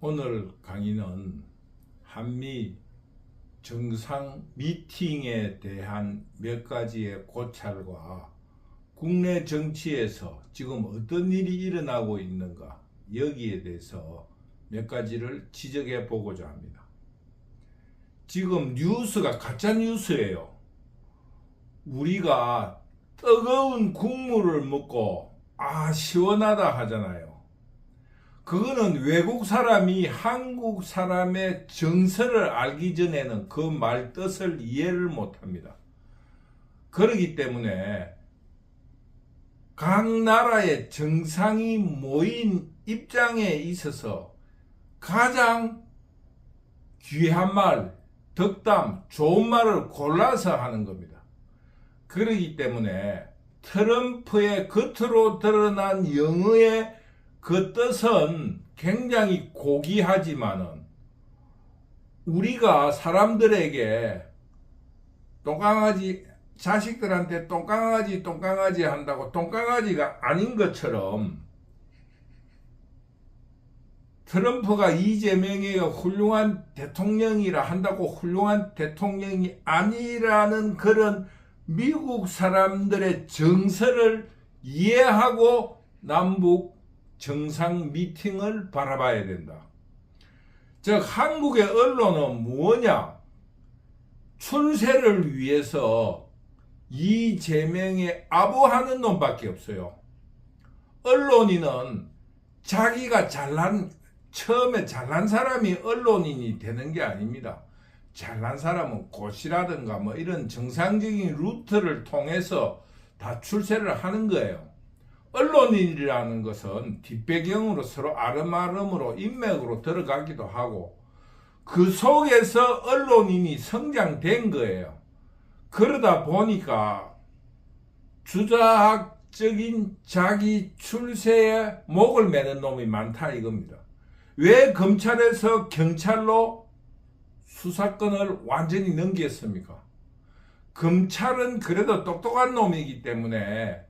오늘 강의는 한미 정상 미팅에 대한 몇 가지의 고찰과 국내 정치에서 지금 어떤 일이 일어나고 있는가 여기에 대해서 몇 가지를 지적해 보고자 합니다. 지금 뉴스가 가짜 뉴스예요. 우리가 뜨거운 국물을 먹고 아 시원하다 하잖아요. 그거는 외국 사람이 한국 사람의 정서를 알기 전에는 그 말 뜻을 이해를 못 합니다. 그러기 때문에 각 나라의 정상이 모인 입장에 있어서 가장 귀한 말, 덕담, 좋은 말을 골라서 하는 겁니다. 그러기 때문에 트럼프의 겉으로 드러난 영어의 그 뜻은 굉장히 고귀하지만은 우리가 사람들에게 똥강아지 자식들한테 똥강아지 똥강아지 한다고 똥강아지가 아닌 것처럼 트럼프가 이재명이가 훌륭한 대통령이라 한다고 훌륭한 대통령이 아니라는 그런 미국 사람들의 정서를 이해하고 남북 정상 미팅을 바라봐야 된다. 즉 한국의 언론은 뭐냐? 출세를 위해서 이재명에 아부하는 놈밖에 없어요. 언론인은 자기가 잘난 처음에 잘난 사람이 언론인이 되는 게 아닙니다. 잘난 사람은 고시라든가 뭐 이런 정상적인 루트를 통해서 다 출세를 하는 거예요. 언론인이라는 것은 뒷배경으로 서로 아름아름으로 인맥으로 들어가기도 하고 그 속에서 언론인이 성장된 거예요. 그러다 보니까 주자학적인 자기 출세에 목을 매는 놈이 많다 이겁니다. 왜 검찰에서 경찰로 수사권을 완전히 넘겼습니까? 검찰은 그래도 똑똑한 놈이기 때문에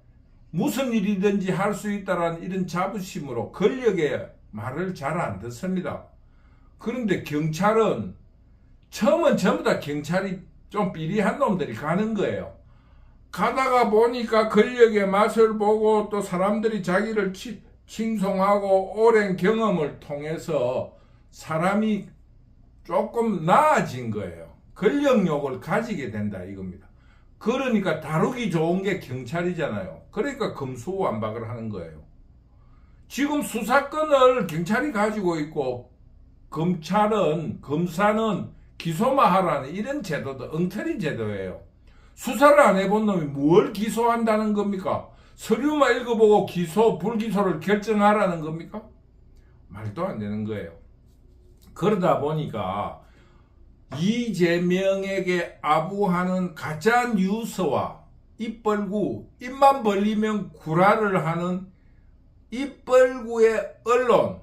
무슨 일이든지 할 수 있다라는 이런 자부심으로 권력의 말을 잘 안 듣습니다. 그런데 경찰은 처음은 전부 다 경찰이 좀 비리한 놈들이 가는 거예요. 가다가 보니까 권력의 맛을 보고 또 사람들이 자기를 치, 칭송하고 오랜 경험을 통해서 사람이 조금 나아진 거예요. 권력욕을 가지게 된다 이겁니다. 그러니까 다루기 좋은 게 경찰이잖아요. 그러니까 검수완박을 하는 거예요. 지금 수사권을 경찰이 가지고 있고 검찰은 검사는 기소만 하라는 이런 제도도 엉터리 제도예요. 수사를 안 해본 놈이 뭘 기소한다는 겁니까? 서류만 읽어보고 기소, 불기소를 결정하라는 겁니까? 말도 안 되는 거예요. 그러다 보니까 이재명에게 아부하는 가짜 뉴스와 입벌구, 입만 벌리면 구라를 하는 입 벌구의 언론,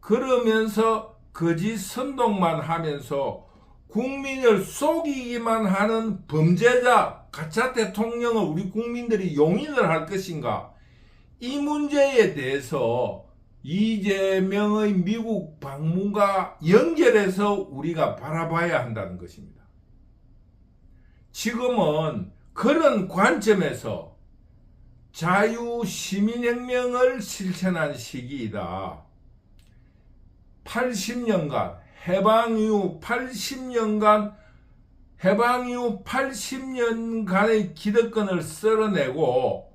그러면서 거짓 선동만 하면서 국민을 속이기만 하는 범죄자, 가짜 대통령을 우리 국민들이 용인을 할 것인가? 이 문제에 대해서 이재명의 미국 방문과 연결해서 우리가 바라봐야 한다는 것입니다. 지금은 그런 관점에서 자유시민혁명을 실천한 시기이다. 80년간, 해방 이후 80년간, 해방 이후 80년간의 기득권을 썰어내고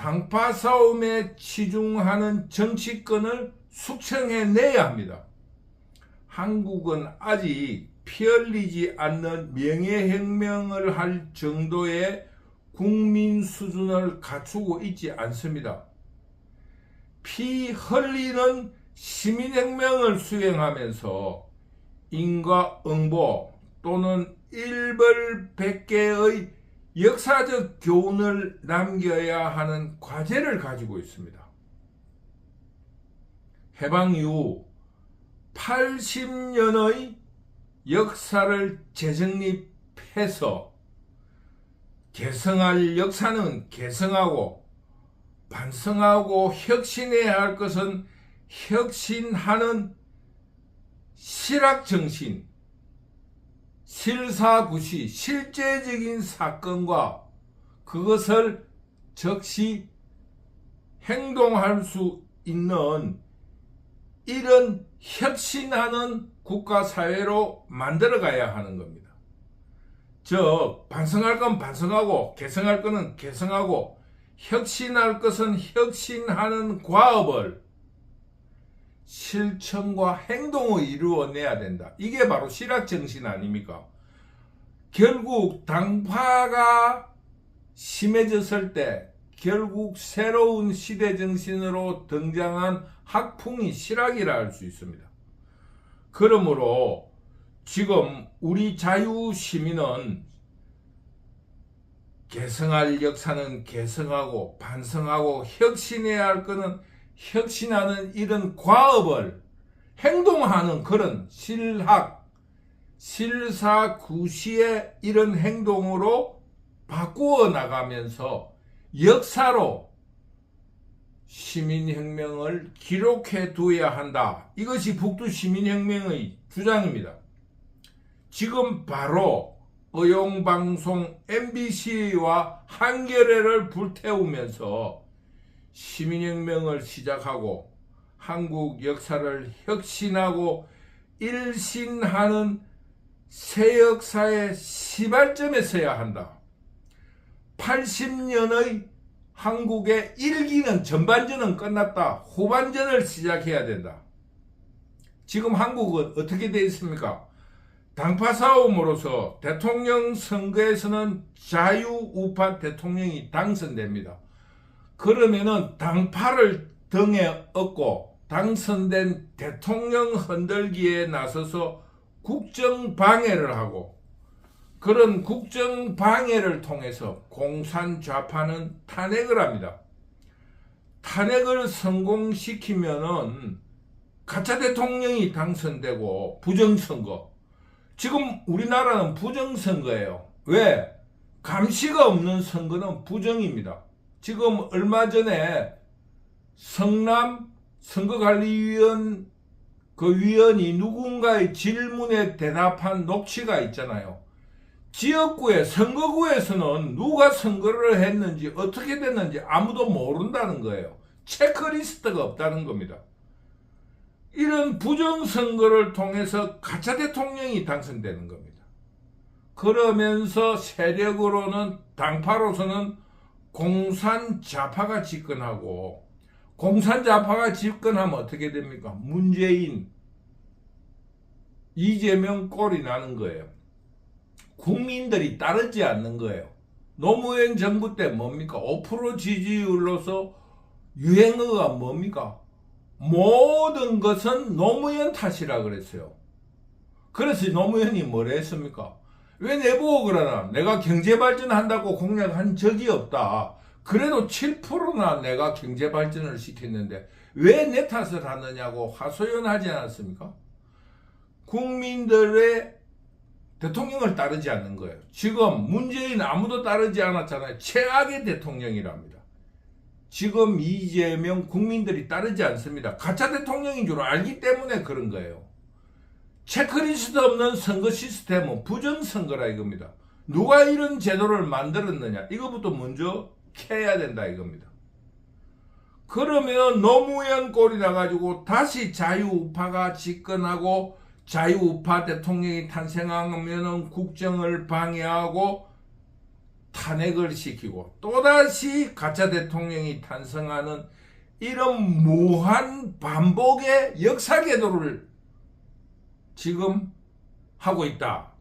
당파 싸움에 치중하는 정치권을 숙청해내야 합니다. 한국은 아직 피 흘리지 않는 명예혁명을 할 정도의 국민 수준을 갖추고 있지 않습니다. 피 흘리는 시민혁명을 수행하면서 인과응보 또는 일벌백계의 역사적 교훈을 남겨야 하는 과제를 가지고 있습니다. 해방 이후 80년의 역사를 재정립해서 개성할 역사는 개성하고 반성하고 혁신해야 할 것은 혁신하는 실학 정신, 실사구시, 실제적인 사건과 그것을 즉시 행동할 수 있는 이런 혁신하는 국가 사회로 만들어 가야 하는 겁니다. 즉 반성할 건 반성하고 개성할 것은 개성하고 혁신할 것은 혁신하는 과업을 실천과 행동을 이루어내야 된다. 이게 바로 실학 정신 아닙니까? 결국 당파가 심해졌을 때 결국 새로운 시대 정신으로 등장한 학풍이 실학이라 할 수 있습니다. 그러므로 지금 우리 자유 시민은 개성할 역사는 개성하고 반성하고 혁신해야 할 것은 혁신하는 이런 과업을 행동하는 그런 실학, 실사구시의 이런 행동으로 바꾸어 나가면서 역사로 시민혁명을 기록해 두어야 한다. 이것이 북두 시민혁명의 주장입니다. 지금 바로 의용방송 MBC와 한겨레를 불태우면서 시민혁명을 시작하고 한국 역사를 혁신하고 일신하는 새 역사의 시발점에 서야 한다. 80년의 한국의 일기는 전반전은 끝났다. 후반전을 시작해야 된다. 지금 한국은 어떻게 되어 있습니까? 당파 싸움으로서 대통령 선거에서는 자유우파 대통령이 당선됩니다. 그러면은 당파를 등에 업고 당선된 대통령 흔들기에 나서서 국정 방해를 하고 그런 국정 방해를 통해서 공산 좌파는 탄핵을 합니다. 탄핵을 성공시키면은 가짜 대통령이 당선되고 부정선거. 지금 우리나라는 부정선거예요. 왜? 감시가 없는 선거는 부정입니다. 지금 얼마 전에 성남 선거관리위원 그 위원이 누군가의 질문에 대답한 녹취가 있잖아요. 지역구에 선거구에서는 누가 선거를 했는지 어떻게 됐는지 아무도 모른다는 거예요. 체크리스트가 없다는 겁니다. 이런 부정선거를 통해서 가짜 대통령이 당선되는 겁니다. 그러면서 세력으로는 당파로서는 공산 좌파가 집권하고 공산 좌파가 집권하면 어떻게 됩니까? 문재인, 이재명 꼴이 나는 거예요. 국민들이 따르지 않는 거예요. 노무현 정부 때 뭡니까? 5% 지지율로서 유행어가 뭡니까? 모든 것은 노무현 탓이라 그랬어요. 그래서 노무현이 뭐라 했습니까? 왜 내보고 그러나? 내가 경제 발전한다고 공약한 적이 없다. 그래도 7%나 내가 경제 발전을 시켰는데 왜 내 탓을 하느냐고 하소연하지 않았습니까? 국민들의 대통령을 따르지 않는 거예요. 지금 문재인 아무도 따르지 않았잖아요. 최악의 대통령이랍니다. 지금 이재명 국민들이 따르지 않습니다. 가짜 대통령인 줄 알기 때문에 그런 거예요. 체크리스트 없는 선거 시스템은 부정선거라 이겁니다. 누가 이런 제도를 만들었느냐 이거부터 먼저 캐야 된다 이겁니다. 그러면 노무현 꼴이 나가지고 다시 자유우파가 집권하고 자유우파 대통령이 탄생하면 국정을 방해하고 탄핵을 시키고 또다시 가짜 대통령이 탄생하는 이런 무한 반복의 역사 궤도를 지금 하고 있다.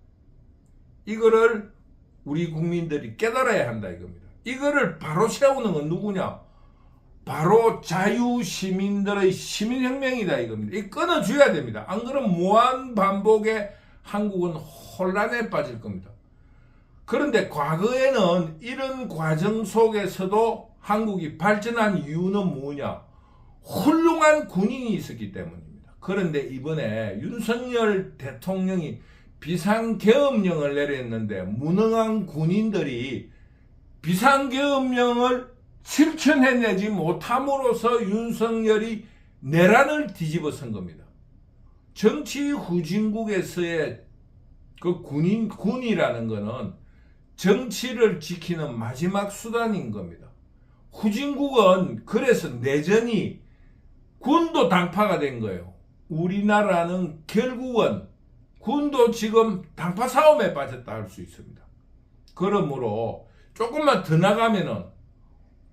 이거를 우리 국민들이 깨달아야 한다 이겁니다. 이거를 바로 세우는 건 누구냐? 바로 자유 시민들의 시민혁명이다 이겁니다. 이 끊어줘야 됩니다. 안 그러면 무한 반복의 한국은 혼란에 빠질 겁니다. 그런데 과거에는 이런 과정 속에서도 한국이 발전한 이유는 뭐냐? 훌륭한 군인이 있었기 때문입니다. 그런데 이번에 윤석열 대통령이 비상계엄령을 내렸는데 무능한 군인들이 비상계엄령을 실천해내지 못함으로써 윤석열이 내란을 뒤집어 쓴 겁니다. 정치 후진국에서의 그 군인 군이라는 거는 정치를 지키는 마지막 수단인 겁니다. 후진국은 그래서 내전이 군도 당파가 된 거예요. 우리나라는 결국은 군도 지금 당파 싸움에 빠졌다 할 수 있습니다. 그러므로 조금만 더 나가면은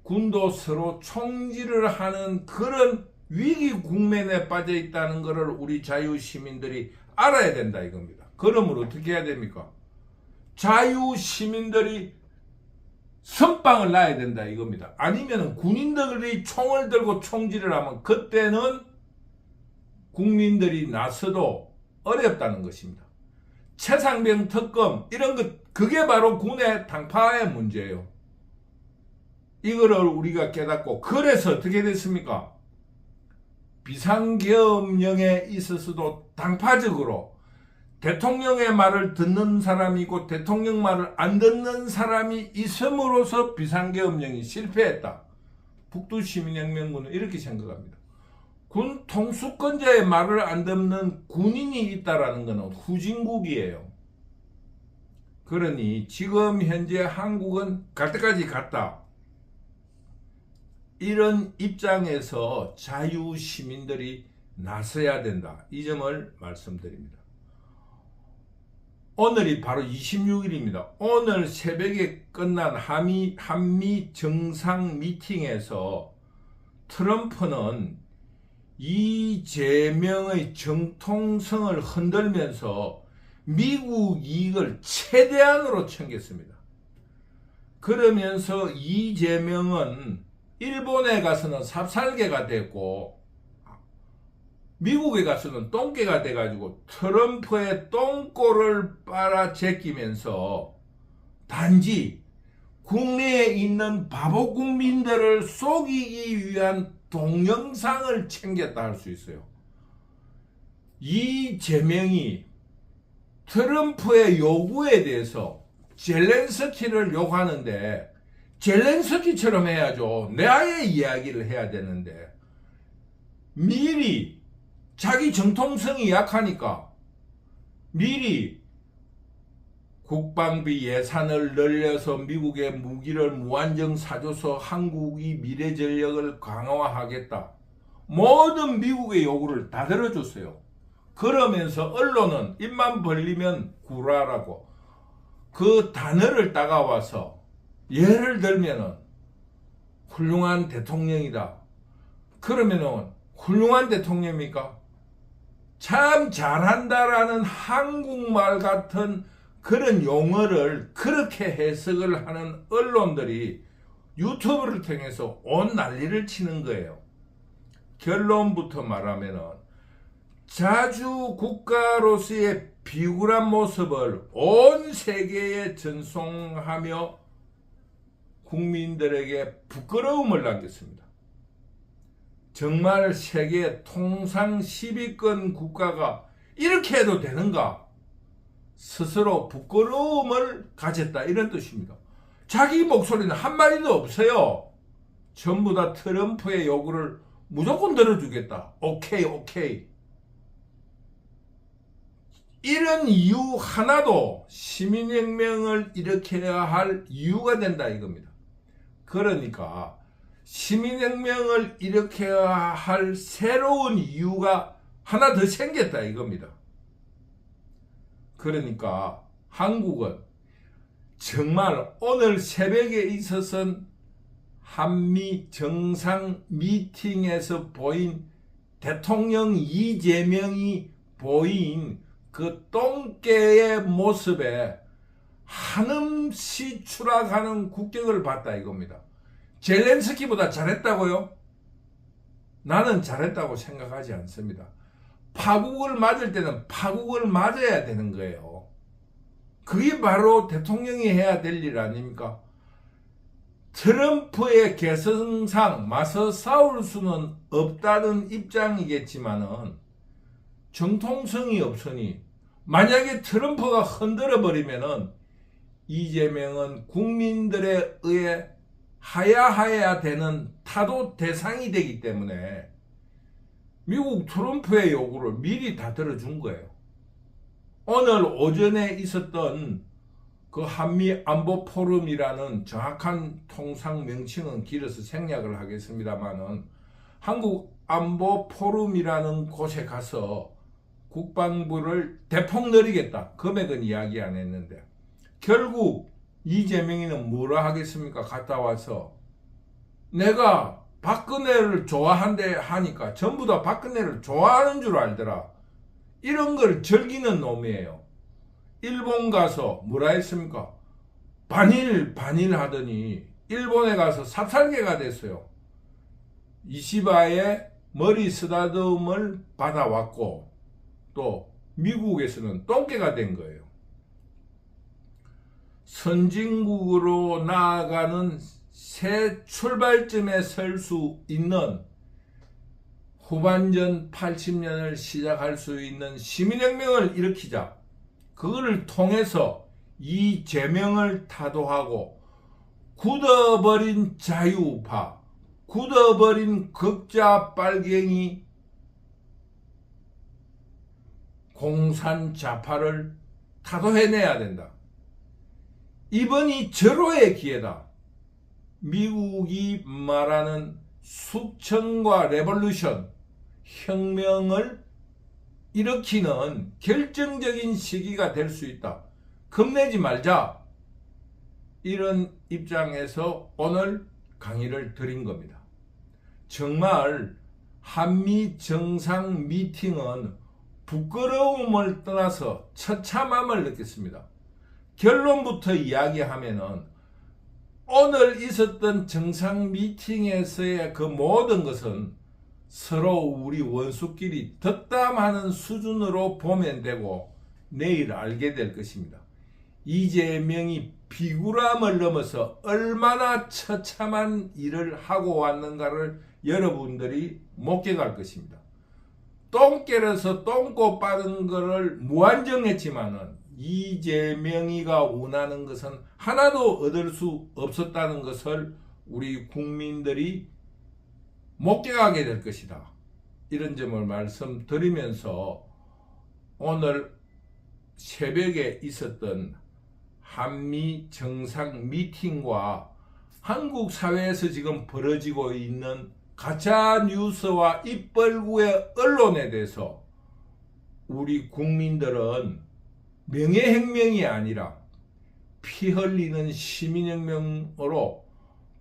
군도 서로 총질을 하는 그런 위기 국면에 빠져 있다는 것을 우리 자유 시민들이 알아야 된다 이겁니다. 그러므로 어떻게 해야 됩니까? 자유 시민들이 선빵을 놔야 된다 이겁니다. 아니면 군인들이 총을 들고 총질을 하면 그때는 국민들이 나서도 어렵다는 것입니다. 최상병 특검 이런 것 그게 바로 군의 당파의 문제예요. 이거를 우리가 깨닫고 그래서 어떻게 됐습니까? 비상계엄령에 있어서도 당파적으로 대통령의 말을 듣는 사람이고 대통령 말을 안 듣는 사람이 있음으로써 비상계엄령이 실패했다. 북두시민혁명군은 이렇게 생각합니다. 군 통수권자의 말을 안 듣는 군인이 있다라는 것은 후진국이에요. 그러니 지금 현재 한국은 갈 때까지 갔다. 이런 입장에서 자유 시민들이 나서야 된다. 이 점을 말씀드립니다. 오늘이 바로 26일입니다. 오늘 새벽에 끝난 한미, 한미 정상 미팅에서 트럼프는 이재명의 정통성을 흔들면서 미국 이익을 최대한으로 챙겼습니다. 그러면서 이재명은 일본에 가서는 삽살개가 됐고 미국에 가서는 똥개가 돼가지고 트럼프의 똥꼬를 빨아제끼면서 단지 국내에 있는 바보 국민들을 속이기 위한 동영상을 챙겼다 할 수 있어요. 이재명이 트럼프의 요구에 대해서 젤렌스키를 욕하는데 젤렌스키처럼 해야죠. 내 아의 이야기를 해야 되는데 미리 자기 정통성이 약하니까 미리 국방비 예산을 늘려서 미국의 무기를 무한정 사줘서 한국이 미래 전력을 강화하겠다. 모든 미국의 요구를 다 들어줬어요. 그러면서 언론은 입만 벌리면 구라라고 그 단어를 따가와서 예를 들면은 훌륭한 대통령이다. 그러면은 훌륭한 대통령입니까? 참 잘한다라는 한국말 같은 그런 용어를 그렇게 해석을 하는 언론들이 유튜브를 통해서 온 난리를 치는 거예요. 결론부터 말하면은 자주 국가로서의 비굴한 모습을 온 세계에 전송하며 국민들에게 부끄러움을 남겼습니다. 정말 세계 통상 10위권 국가가 이렇게 해도 되는가? 스스로 부끄러움을 가졌다 이런 뜻입니다. 자기 목소리는 한 마디도 없어요. 전부 다 트럼프의 요구를 무조건 들어주겠다. 오케이 오케이. 이런 이유 하나도 시민혁명을 일으켜야 할 이유가 된다 이겁니다. 그러니까 시민혁명을 일으켜야 할 새로운 이유가 하나 더 생겼다 이겁니다. 그러니까 한국은 정말 오늘 새벽에 있어선 한미 정상 미팅에서 보인 대통령 이재명이 보인 그 똥개의 모습에 한음시 추락하는 국격을 봤다 이겁니다. 젤렌스키보다 잘했다고요? 나는 잘했다고 생각하지 않습니다. 파국을 맞을 때는 파국을 맞아야 되는 거예요. 그게 바로 대통령이 해야 될 일 아닙니까? 트럼프의 개성상 맞서 싸울 수는 없다는 입장이겠지만은 정통성이 없으니 만약에 트럼프가 흔들어 버리면은 이재명은 국민들에 의해 하야하야 되는 타도 대상이 되기 때문에 미국 트럼프의 요구를 미리 다 들어준 거예요. 오늘 오전에 있었던 그 한미 안보 포럼이라는 정확한 통상 명칭은 길어서 생략을 하겠습니다만은 한국 안보 포럼이라는 곳에 가서 국방부를 대폭 늘리겠다. 금액은 이야기 안 했는데 결국 이재명이는 뭐라 하겠습니까? 갔다 와서 내가 박근혜를 좋아한대 하니까 전부 다 박근혜를 좋아하는 줄 알더라. 이런 걸 즐기는 놈이에요. 일본 가서 뭐라 했습니까? 반일 반일 하더니 일본에 가서 삽살개가 됐어요. 이시바의 머리 쓰다듬을 받아왔고 또 미국에서는 똥개가 된 거예요. 선진국으로 나아가는 새 출발점에 설 수 있는 후반전 80년을 시작할 수 있는 시민혁명을 일으키자. 그거를 통해서 이 제명을 타도하고 굳어버린 자유파, 굳어버린 극자 빨갱이 공산 좌파를 타도해내야 된다. 이번이 절호의 기회다. 미국이 말하는 숙청과 레볼루션, 혁명을 일으키는 결정적인 시기가 될 수 있다. 겁내지 말자. 이런 입장에서 오늘 강의를 드린 겁니다. 정말 한미 정상 미팅은 부끄러움을 떠나서 처참함을 느꼈습니다. 결론부터 이야기하면은 오늘 있었던 정상 미팅에서의 그 모든 것은 서로 우리 원수끼리 덕담하는 수준으로 보면 되고 내일 알게 될 것입니다. 이재명이 비굴함을 넘어서 얼마나 처참한 일을 하고 왔는가를 여러분들이 목격할 것입니다. 똥개에서 똥꼬 빠른 거를 무한정했지만은 이재명이가 원하는 것은 하나도 얻을 수 없었다는 것을 우리 국민들이 목격하게 될 것이다. 이런 점을 말씀드리면서 오늘 새벽에 있었던 한미 정상 미팅과 한국 사회에서 지금 벌어지고 있는 가짜 뉴스와 입벌구의 언론에 대해서 우리 국민들은 명예혁명이 아니라 피 흘리는 시민혁명으로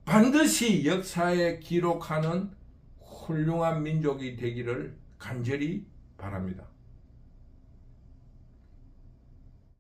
반드시 역사에 기록하는 훌륭한 민족이 되기를 간절히 바랍니다.